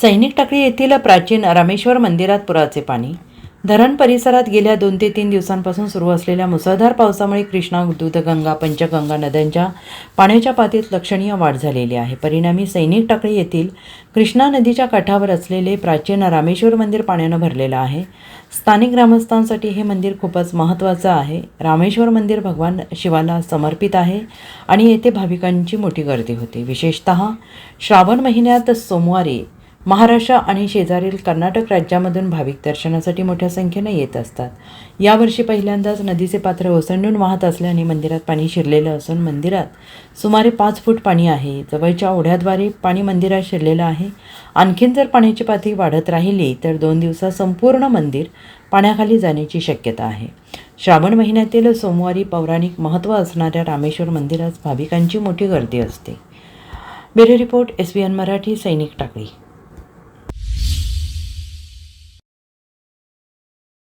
सैनिक टाकळी येथील प्राचीन रामेश्वर मंदिरात पुराचे पाणी. धरण परिसरात गेल्या दोन ते तीन दिवसांपासून सुरू असलेल्या मुसळधार पावसामुळे कृष्णा दूधगंगा पंचगंगा नद्यांच्या पाण्याच्या पातळीत लक्षणीय वाढ झालेली आहे. परिणामी सैनिक टाकळी येथील कृष्णा नदीच्या काठावर असलेले प्राचीन रामेश्वर मंदिर पाण्यानं भरलेलं आहे. स्थानिक ग्रामस्थांसाठी हे मंदिर खूपच महत्त्वाचं आहे. रामेश्वर मंदिर भगवान शिवाला समर्पित आहे आणि येथे भाविकांची मोठी गर्दी होते. विशेषतः श्रावण महिन्यात सोमवारी महाराष्ट्र आणि शेजारील कर्नाटक राज्यामधून भाविक दर्शनासाठी मोठ्या संख्येनं येत असतात. यावर्षी पहिल्यांदाच नदीचे पात्र ओसंडून वाहत असल्याने मंदिरात पाणी शिरलेलं असून मंदिरात सुमारे पाच फूट पाणी आहे. जवळच्या ओढ्याद्वारे पाणी मंदिरात शिरलेलं आहे. आणखीन जर पाण्याची पातळी वाढत राहिली तर दोन दिवसात संपूर्ण मंदिर पाण्याखाली जाण्याची शक्यता आहे. श्रावण महिन्यातील सोमवारी पौराणिक महत्त्व असणाऱ्या रामेश्वर मंदिरात भाविकांची मोठी गर्दी असते. Bureau report S B N Marathi Sainik Takli.